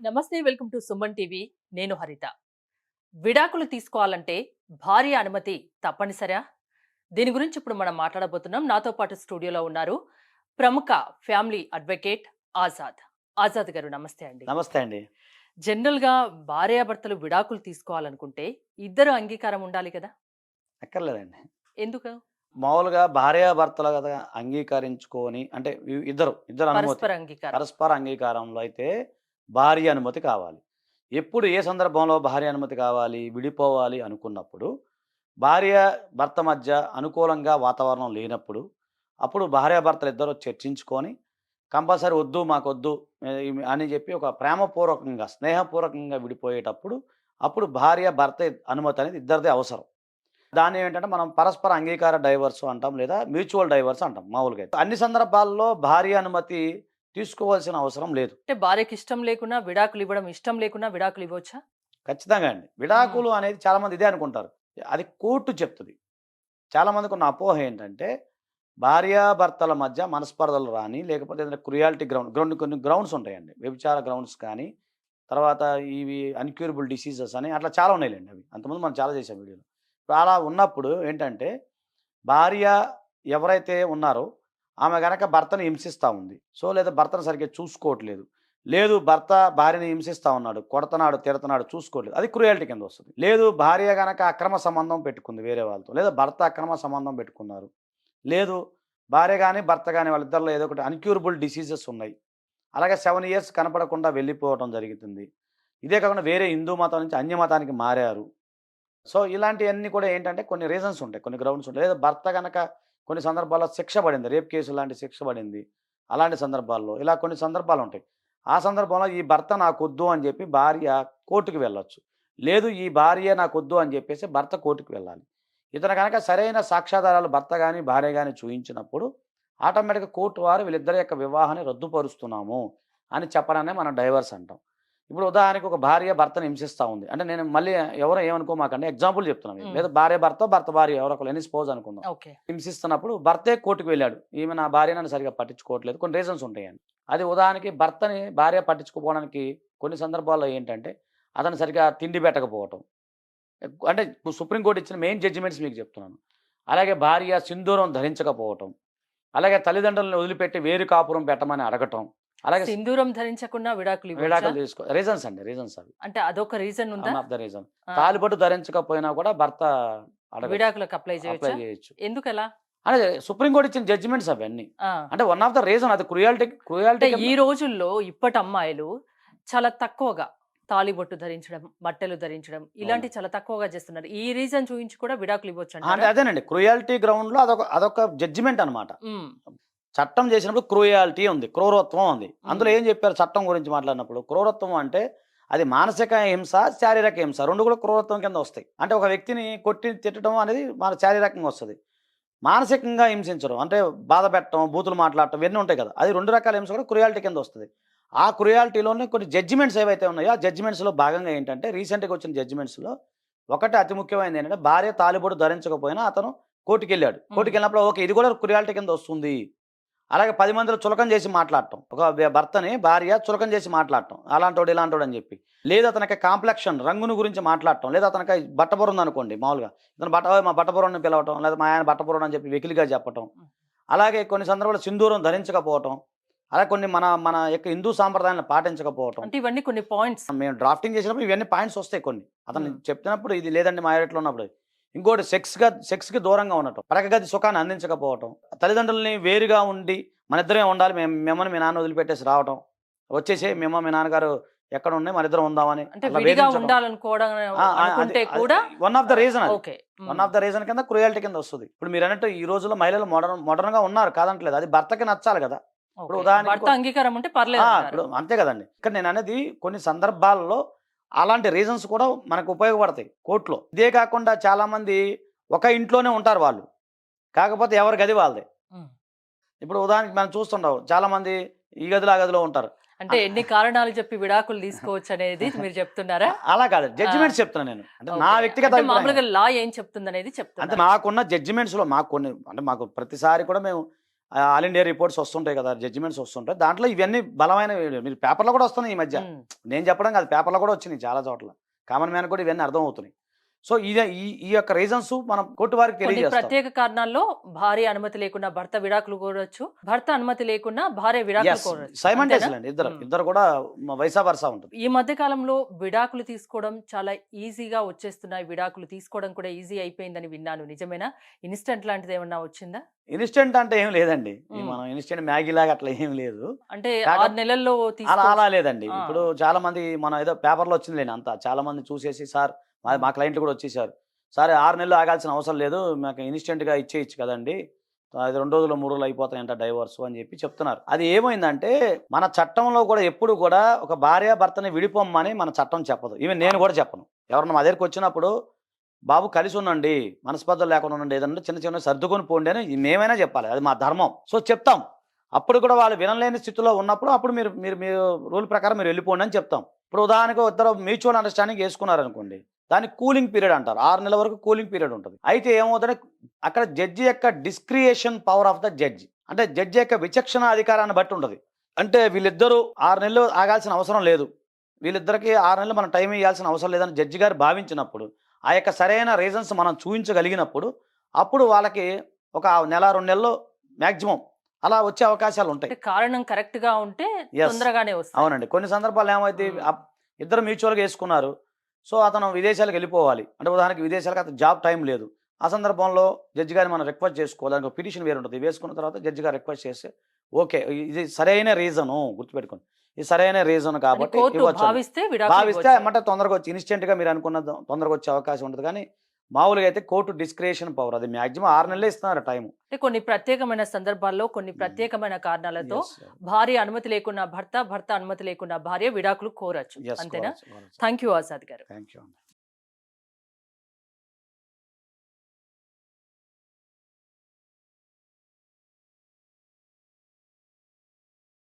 నమస్తే welcome to Suman TV. నేను హరిత. విడాకులు తీసుకోవాలంటే భార్య అనుమతి తప్పనిసరా? దీని గురించి ఇప్పుడు మనం మాట్లాడబోతున్నాం. నాతో పాటు స్టూడియోలో ఉన్నారు ప్రముఖ ఫ్యామిలీ అడ్వకేట్ ఆజాద్. ఆజాద్ గారు నమస్తే అండి. నమస్తే అండి. జనరల్గా భార్యాభర్తలు విడాకులు తీసుకోవాలనుకుంటే ఇద్దరు అంగీకారం ఉండాలి కదా? అక్కర్లేదండి. ఎందుకు? మామూలుగా భార్యాభర్తలు కదా అంగీకరించుకొని అంటే ఇద్దరు ఇద్దరు పరస్పర అంగీకారం. పరస్పర అంగీకారంలో అయితే భార్య అనుమతి కావాలి. ఎప్పుడు ఏ సందర్భంలో భార్య అనుమతి కావాలి? విడిపోవాలి అనుకున్నప్పుడు భార్య భర్త మధ్య అనుకూలంగా వాతావరణం లేనప్పుడు అప్పుడు భార్యాభర్తలు ఇద్దరు చర్చించుకొని కంపల్సరీ వద్దు మాకు వద్దు అని చెప్పి ఒక ప్రేమపూర్వకంగా స్నేహపూర్వకంగా విడిపోయేటప్పుడు అప్పుడు భార్య భర్త అనుమతి అనేది ఇద్దరిదే అవసరం. దాన్ని ఏంటంటే మనం పరస్పర అంగీకార డైవర్స్ అంటాం లేదా మ్యూచువల్ డైవర్స్ అంటాం మామూలుగా అన్ని సందర్భాల్లో భార్య అనుమతి తీసుకోవాల్సిన అవసరం లేదు. అంటే భార్యకి ఇష్టం లేకున్నా విడాకులు ఇవ్వడం ఇష్టం లేకున్నా విడాకులు ఇవ్వచ్చా ఖచ్చితంగా అండి. విడాకులు అనేది చాలా మంది ఇదే అనుకుంటారు. అది కోర్టు చెప్తుంది. చాలా మందికి ఉన్న అపోహ ఏంటంటే భార్యాభర్తల మధ్య మనస్పర్ధలు రాని లేకపోతే ఏదైనా క్రుయాలిటీ గ్రౌండ్ గ్రౌండ్ కొన్ని గ్రౌండ్స్ ఉంటాయండి. వ్యభిచార గ్రౌండ్స్ కానీ తర్వాత ఇవి అన్క్యూరబుల్ డిసీజెస్ అని అట్లా చాలా ఉన్నాయిలేండి అవి. అంతకుముందు మనం చాలా చేసాం వీడియోలో. ఇప్పుడు అలా ఉన్నప్పుడు ఏంటంటే భార్య ఎవరైతే ఉన్నారో ఆమె గనక భర్తను హింసిస్తూ ఉంది. సో లేదా భర్తను సరిగ్గా చూసుకోవట్లేదు. లేదు భర్త భార్యని హింసిస్తూ ఉన్నాడు. కొడతనాడు తిడతనాడు చూసుకోవట్లేదు. అది క్రుయాలిటీ కింద వస్తుంది. లేదు భార్య గనక అక్రమ సంబంధం పెట్టుకుంది వేరే వాళ్ళతో. లేదా భర్త అక్రమ సంబంధం పెట్టుకున్నారు. లేదు భార్య కానీ భర్త కానీ వాళ్ళిద్దరిలో ఏదో ఒకటి అన్క్యూరబుల్ డిసీజెస్ ఉన్నాయి. అలాగే సెవెన్ ఇయర్స్ కనపడకుండా వెళ్ళిపోవడం జరుగుతుంది. ఇదే కాకుండా వేరే హిందూ మతం నుంచి అన్య మతానికి మారారు. సో ఇలాంటివన్నీ కూడా ఏంటంటే కొన్ని రీజన్స్ ఉంటాయి. కొన్ని గ్రౌండ్స్ ఉంటాయి. లేదా భర్త కనుక కొన్ని సందర్భాల్లో శిక్ష పడింది. రేప్ కేసు లాంటి శిక్ష పడింది. అలాంటి సందర్భాల్లో ఇలా కొన్ని సందర్భాలు ఉంటాయి. ఆ సందర్భంలో ఈ భర్త నాకు వద్దు అని చెప్పి భార్య కోర్టుకు వెళ్ళొచ్చు. లేదు ఈ భార్య నాకు వద్దు అని చెప్పేసి భర్త కోర్టుకు వెళ్ళాలి. ఇతను కనుక సరైన సాక్ష్యాధారాలు భర్త కానీ భార్య కానీ చూపించినప్పుడు ఆటోమేటిక్గా కోర్టు వారు వీళ్ళిద్దరి యొక్క వివాహాన్ని రద్దుపరుస్తున్నాము అని చెప్పడానే మనం డైవర్స్ అంటాం. ఇప్పుడు ఉదాహరణకి ఒక భార్య భర్తను హింసిస్తూ ఉంది. అంటే నేను మళ్ళీ ఎవరో ఏమనుకోమాకండి ఎగ్జాంపుల్ చెప్తున్నాను. లేదా భార్య భర్త భర్త భార్య ఎవరో ఒకరు స్పోజ్ అనుకుందాం. ఓకే. హింసిస్తున్నప్పుడు భర్తే కోర్టుకు వెళ్ళాడు. ఈమె నా భార్య నన్ను సరిగా పట్టించుకోవట్లేదు. కొన్ని రీజన్స్ ఉంటాయండి. అది ఉదాహరణకి భర్తని భార్య పట్టించుకోవడానికి కొన్ని సందర్భాల్లో ఏంటంటే అతను సరిగా తిండి పెట్టకపోవటం. అంటే సుప్రీంకోర్టు ఇచ్చిన మెయిన్ జడ్జిమెంట్స్ మీకు చెప్తున్నాను. అలాగే భార్య సింధూరం ధరించకపోవటం. అలాగే తల్లిదండ్రులను వదిలిపెట్టి వేరు కాపురం పెట్టమని అడగటం. అలాగే సింధూరం ధరించకుండా విడాకులు? విడాకులు తీసుకో రీజన్స్ అండి రీజన్స్ అవి. అంటే అదొక రీజన్ ఉందా? ఆఫ్ ద రీజన్ ఆ, తాలిబొట్టు ధరించకపోయినా కూడా భర్త విడాకులకు అప్లై చేయొచ్చా? ఎందుకు ఎలా అంటే సుప్రీంకోర్టు ఇచ్చిన జడ్జిమెంట్స్ అవన్నీ. అంటే వన్ ఆఫ్ ద రీజన్ అది క్రుయాలిటీ క్రుయాలిటీ ఈ రోజుల్లో ఇప్పటి అమ్మాయిలు చాలా తక్కువగా తాళిబొట్టు ధరించడం బట్టలు ధరించడం ఇలాంటి చాలా తక్కువగా చేస్తున్నారు. ఈ రీజన్ చూపించి కూడా విడాకులు ఇవ్వచ్చు అంటే? అదేనండి. క్రుయాలిటీ గ్రౌండ్లో అదొక అదొక జడ్జిమెంట్ అన్నమాట. ఉమ్, చట్టం చేసినప్పుడు క్రూయాలిటీ ఉంది క్రూరత్వం ఉంది. అందులో ఏం చెప్పారు చట్టం గురించి మాట్లాడినప్పుడు? క్రూరత్వం అంటే అది మానసిక హింస శారీరక హింస రెండు కూడా క్రూరత్వం కింద వస్తాయి. అంటే ఒక వ్యక్తిని కొట్టి తిట్టడం అనేది మన శారీరకంగా వస్తుంది. మానసికంగా హింసించడం అంటే బాధ పెట్టడం బూతులు మాట్లాడటం ఇవన్నీ ఉంటాయి కదా. అది రెండు రకాల హింస కూడా క్రుయాలిటీ కింద వస్తుంది. ఆ క్రుయాలిటీలోనే కొన్ని జడ్జిమెంట్స్ ఏవైతే ఉన్నాయో ఆ జడ్జిమెంట్స్లో భాగంగా ఏంటంటే రీసెంట్గా వచ్చిన జడ్జిమెంట్స్లో ఒకటి అతి ముఖ్యమైనది ఏంటంటే భార్య తాలిబొడు ధరించకపోయినా అతను కోర్టుకి వెళ్ళాడు కోర్టుకి వెళ్ళినప్పుడు ఓకే ఇది కూడా క్రుయాలిటీ కింద వస్తుంది. అలాగే పది మందిలో చులకం చేసి మాట్లాడటం. ఒక భర్తని భార్య చులకం చేసి మాట్లాడటం. అలాంటోడు ఇలాంటోడు అని చెప్పి. లేదు అతనికి కాంప్లెక్షన్ రంగును గురించి మాట్లాడటం. లేదా అతనికి బట్టబొర ఉంది అనుకోండి మామూలుగా. ఇతను బట్ట "ఓయ్, మా బట్టబొరని పిలవటం లేదా మా ఆయన బట్టబొర అని చెప్పి వెకిలిగా చెప్పటం. అలాగే కొన్ని సందర్భాల్లో సింధూరం ధరించకపోవటం. అలాగే కొన్ని మన మన యొక్క హిందూ సాంప్రదాయాలను పాటించకపోవటం. అంటే ఇవన్నీ కొన్ని పాయింట్స్. మేము డ్రాఫ్టింగ్ చేసినప్పుడు ఇవన్నీ పాయింట్స్ వస్తాయి కొన్ని. అతను. చెప్తున్నప్పుడు ఇది లేదండి మా ఉన్నప్పుడు. ఇంకోటి సెక్స్గా సెక్స్కి దూరంగా ఉండటం పరకగది సుఖాన్ని అందించకపోవటం తల్లిదండ్రులని వేరుగా ఉండి మన ఇద్దరే ఉండాలి మేము మిమ్మల్ని మీ నాన్న వదిలిపెట్టేసి రావటం వచ్చేసి మేము మీ నాన్నగారు ఎక్కడ ఉన్నాయి మన ఇద్దరం ఉందామని one of the reason one of the reason కింద క్రుయాలిటీ కింద వస్తుంది. ఇప్పుడు మీరు అన్నట్టు ఈ రోజుల్లో మహిళలు మోడర్న్ మోడర్న్గా ఉన్నారు కాదంటలేదు. అది భర్తకి నచ్చాలి కదా. ఇప్పుడు ఉదాహరణకి భర్త అంగీకారం ఉంటే పర్లేదు అంతే కదండి. ఇక్కడ నేను అనేది కొన్ని సందర్భాల్లో అలాంటి రీజన్స్ కూడా మనకు ఉపయోగపడతాయి కోర్టులో. ఇదే కాకుండా చాలా మంది ఒక ఇంట్లోనే ఉంటారు వాళ్ళు. కాకపోతే ఎవరి గది వాళ్ళదే. ఇప్పుడు ఉదాహరణకి మనం చూస్తుంటాం చాలా మంది ఈ గదిలో ఆ గదిలో ఉంటారు. అంటే ఎన్ని కారణాలు చెప్పి విడాకులు తీసుకోవచ్చు అనేది మీరు చెప్తున్నారా? అలా కాదు. జడ్జిమెంట్స్ చెప్తున్నాను నేను. అంటే నా. వ్యక్తిగత అంటే. మామూలుగా లా ఏం చెప్తుంది అనేది అంటే చెప్తున్నారు. మాకున్న జడ్జిమెంట్స్లో మాకు కొన్ని అంటే మాకు ప్రతిసారి కూడా మేము ఆల్ ఇండియా రిపోర్ట్స్ వస్తుంటాయి కదా జడ్జిమెంట్స్ వస్తుంటాయి. దాంట్లో ఇవన్నీ బలమైన మీరు పేపర్లో కూడా వస్తున్నాయి ఈ మధ్య. నేను చెప్పడం కాదు పేపర్లో కూడా వచ్చినాయి చాలా చోట్ల. కామన్ మ్యాన్ కూడా ఇవన్నీ అర్థం అవుతున్నాయి సో ఇది ఈ యొక్క రీజన్స్ మనం కోర్టు వారికి తెలియజేస్తాం. ప్రత్యేక కారణాల్లో భార్య అనుమతి లేకుండా భర్త విడాకులు కోరవచ్చు భర్త అనుమతి లేకుండా భార్య విడాకులు కోరవచ్చు సైమంటేస్ అంతేనా? అండి ఇద్దరు. ఇద్దరు కూడా వైసా వరుస ఉంటుంది. ఈ మధ్య కాలంలో విడాకులు తీసుకోవడం చాలా ఈజీగా వచ్చేస్తున్నాయి. విడాకులు తీసుకోవడం కూడా ఈజీ అయిపోయిందని విన్నాను. నిజమేనా? ఇన్స్టెంట్ లాంటిది ఏమన్నా వచ్చిందా? ఇన్స్టెంట్ అంటే ఏం లేదండి. మనం ఇన్స్టెంట్ మ్యాగీ లాగా అట్లా ఏం లేదు. అంటే ఆరు నెలల్లో అలా లేదండి. ఇప్పుడు చాలా మంది మనం ఏదో పేపర్లో వచ్చింది లేని అంతా. చాలా మంది చూసేసి సార్ మా మా క్లయింట్లు కూడా వచ్చేసారు. సరే ఆరు నెలలు ఆగాల్సిన అవసరం లేదు. మాకు ఇన్స్టెంట్గా ఇచ్చేయచ్చు కదండి. అది రెండు రోజులు మూడు రోజులు అయిపోతాయంట డైవర్స్ అని చెప్పి చెప్తున్నారు. అది ఏమైందంటే మన చట్టంలో కూడా ఎప్పుడు కూడా ఒక భార్య భర్తని విడిపోమ్మని మన చట్టం చెప్పదు. ఈవెన్ నేను కూడా చెప్పను. ఎవరన్నా మా దగ్గరికి వచ్చినప్పుడు బాబు కలిసి ఉండండి. మనస్పర్ధలు లేకుండా ఉండండి. ఏదంటే చిన్న చిన్న సర్దుకొని పోండి అని మేమైనా చెప్పాలి. అది మా ధర్మం. సో చెప్తాం. అప్పుడు కూడా వాళ్ళు వినలేని స్థితిలో ఉన్నప్పుడు అప్పుడు మీరు మీరు మీరు రూల్ ప్రకారం మీరు వెళ్ళిపోండి అని చెప్తాం. ఇప్పుడు ఉదాహరణకు ఇద్దరు మ్యూచువల్ అండర్స్టాండింగ్ వేసుకున్నారనుకోండి. దానికి కూలింగ్ పీరియడ్ అంటారు. ఆరు నెలల వరకు కూలింగ్ పీరియడ్ ఉంటుంది. అయితే ఏమవుతుందంటే అక్కడ జడ్జి యొక్క discretion power of the judge. అంటే జడ్జి యొక్క విచక్షణ అధికారాన్ని బట్టి ఉంటుంది. అంటే వీళ్ళిద్దరూ ఆరు నెలలు ఆగాల్సిన అవసరం లేదు. వీళ్ళిద్దరికి ఆరు నెలలు మనం టైం ఇవ్వాల్సిన అవసరం లేదని జడ్జి గారు భావించినప్పుడు ఆ యొక్క సరైన రీజన్స్ మనం చూపించగలిగినప్పుడు అప్పుడు వాళ్ళకి ఒక నెల రెండు నెలలు మ్యాక్సిమం అలా వచ్చే అవకాశాలు ఉంటాయి. కారణం కరెక్ట్గా ఉంటే. తొందరగానే అవునండి. కొన్ని సందర్భాలు ఏమైతే ఇద్దరు మ్యూచువల్గా వేసుకున్నారు సో అతను విదేశాలకు వెళ్ళిపోవాలి. అంటే ఉదాహరణకి విదేశాలకు అతను జాబ్ టైం లేదు. ఆ సందర్భంలో జడ్జి గారిని మనం రిక్వెస్ట్ చేసుకోవాలి. దానికి పిటిషన్ వేరు ఉంటుంది వేసుకున్న తర్వాత జడ్జి గారు రిక్వెస్ట్ చేస్తే ఓకే ఇది సరైన రీజను గుర్తుపెట్టుకోండి. ఇది సరైన రీజన్ కాబట్టి. భావిస్తే భావిస్తే. ఏమంటే తొందరగా వచ్చి ఇన్స్టెంట్గా మీరు అనుకున్న తొందరగా వచ్చే అవకాశం ఉంటుంది. కానీ మామూలుగా అయితే కోర్టు డిస్క్రియేషన్ పవర్ అది మాక్సిమం ఆరు నెలలే ఇస్తున్నారు టైం అంటే కొన్ని ప్రత్యేకమైన సందర్భాల్లో కొన్ని ప్రత్యేకమైన కారణాలతో భార్య అనుమతి లేకుండా భర్త భర్త అనుమతి లేకుండా భార్య విడాకులు కోరచ్చు. అంతేనా? థ్యాంక్ యూ ఆజాద్ గారు. Thank you